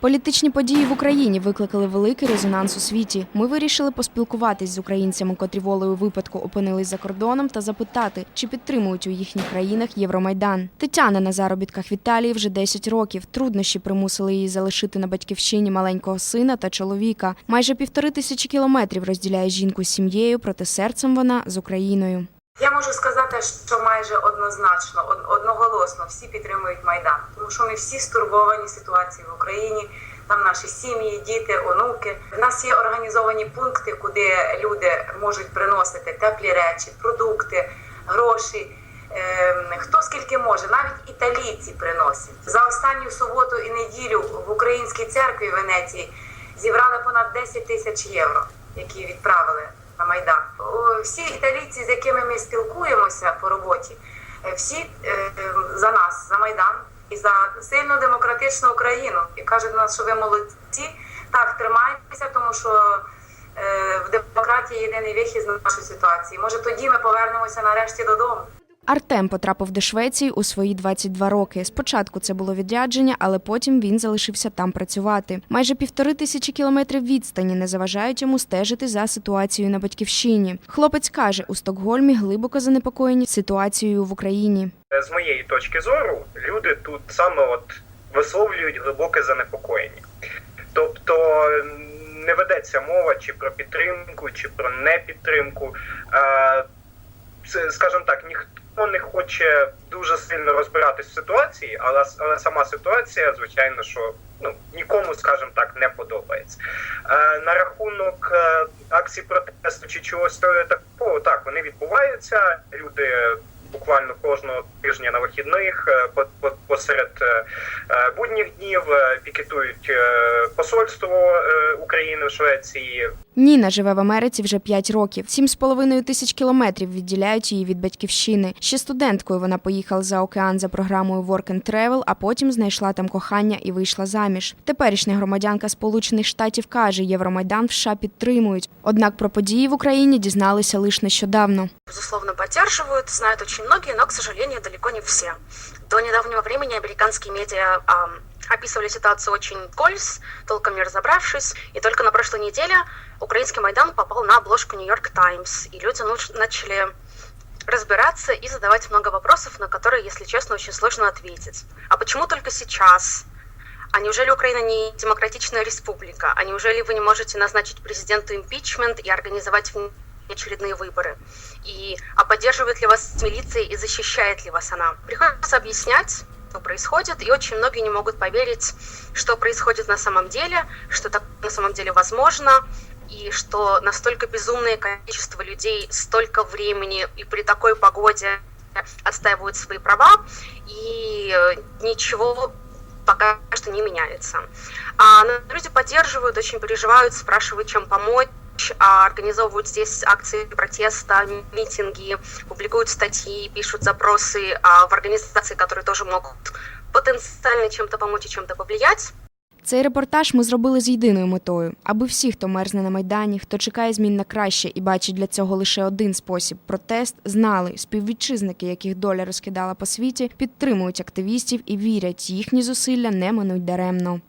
Політичні події в Україні викликали великий резонанс у світі. Ми вирішили поспілкуватись з українцями, котрі волею випадку опинились за кордоном, та запитати, чи підтримують у їхніх країнах Євромайдан. Тетяна на заробітках в Італії вже 10 років. Труднощі примусили її залишити на батьківщині маленького сина та чоловіка. Майже півтори тисячі кілометрів розділяє жінку з сім'єю, проте серцем вона з Україною. Я можу сказати, що майже однозначно, одноголосно всі підтримують майдан, що ми всі стурбовані ситуацією в Україні. Там наші сім'ї, діти, онуки. У нас є організовані пункти, куди люди можуть приносити теплі речі, продукти, гроші. Ем, Хто скільки може, навіть італійці приносять за останню суботу і неділю в українській церкві в Венеції зібрали понад 10 тисяч євро, які відправили на майдан. Всі італійці, з якими ми спілкуємося по роботі, е, всі е, е, за нас, за майдан і за сильну демократичну Україну. І кажуть нас, що ви молодці. Так, тримайтеся, тому що е, в демократії єдиний вихід з нашої ситуації. Може, тоді ми повернемося нарешті додому. Артем потрапив до Швеції у свої 22 роки. Спочатку це було відрядження, але потім він залишився там працювати. Майже півтори тисячі кілометрів відстані не заважають йому стежити за ситуацією на батьківщині. Хлопець каже, у Стокгольмі глибоко занепокоєні ситуацією в Україні. з моєї точки зору, люди тут саме от висловлюють глибоке занепокоєння. Тобто не ведеться мова чи про підтримку, чи про непідтримку. Це, скажімо так, ніхто не хоче дуже сильно розбиратись в ситуації, але, але сама ситуація, звичайно, що ну нікому, скажімо так, не подобається. Е, на рахунок е, акцій протесту чи чогось такого, так вони відбуваються. Люди буквально кожного тижня на вихідних е, по- по- посеред е, е, будніх днів пікетують посольство України в Швеції. Ніна живе в Америці вже 5 років. Сім з половиною тисяч кілометрів відділяють її від батьківщини. Ще студенткою вона поїхала за океан за програмою Work and Travel, а потім знайшла там кохання і вийшла заміж. Теперішня громадянка Сполучених Штатів каже, Євромайдан в США підтримують. Однак про події в Україні дізналися лише нещодавно. безусловно, поддерживают, знают очень многие, но, к сожалению, далеко не все. До недавнего времени американские медиа ам, описывали ситуацию очень вскользь, толком не разобравшись, и только на прошлой неделе украинский Майдан попал на обложку Нью-Йорк Таймс, и люди начали разбираться и задавать много вопросов, на которые, если честно, очень сложно ответить. А почему только сейчас? А неужели Украина не демократичная республика? А неужели вы не можете назначить президенту импичмент и организовать очередные выборы? И, а поддерживает ли вас милиция и защищает ли вас она? Приходится объяснять, что происходит, и очень многие не могут поверить, что происходит на самом деле, что так на самом деле возможно, и что настолько безумное количество людей столько времени и при такой погоде отстаивают свои права, и э, ничего пока что не меняется. А но люди поддерживают, очень переживают, спрашивают, чем помочь, организовывают здесь акции протеста, митинги, публикуют статьи, пишут запросы а, в организации, которые тоже могут потенциально чем-то помочь и чем-то повлиять. Цей репортаж ми зробили з єдиною метою, аби всі, хто мерзне на майдані, хто чекає змін на краще і бачить для цього лише один спосіб протест, знали співвітчизники, яких доля розкидала по світі, підтримують активістів і вірять, їхні зусилля не минуть даремно.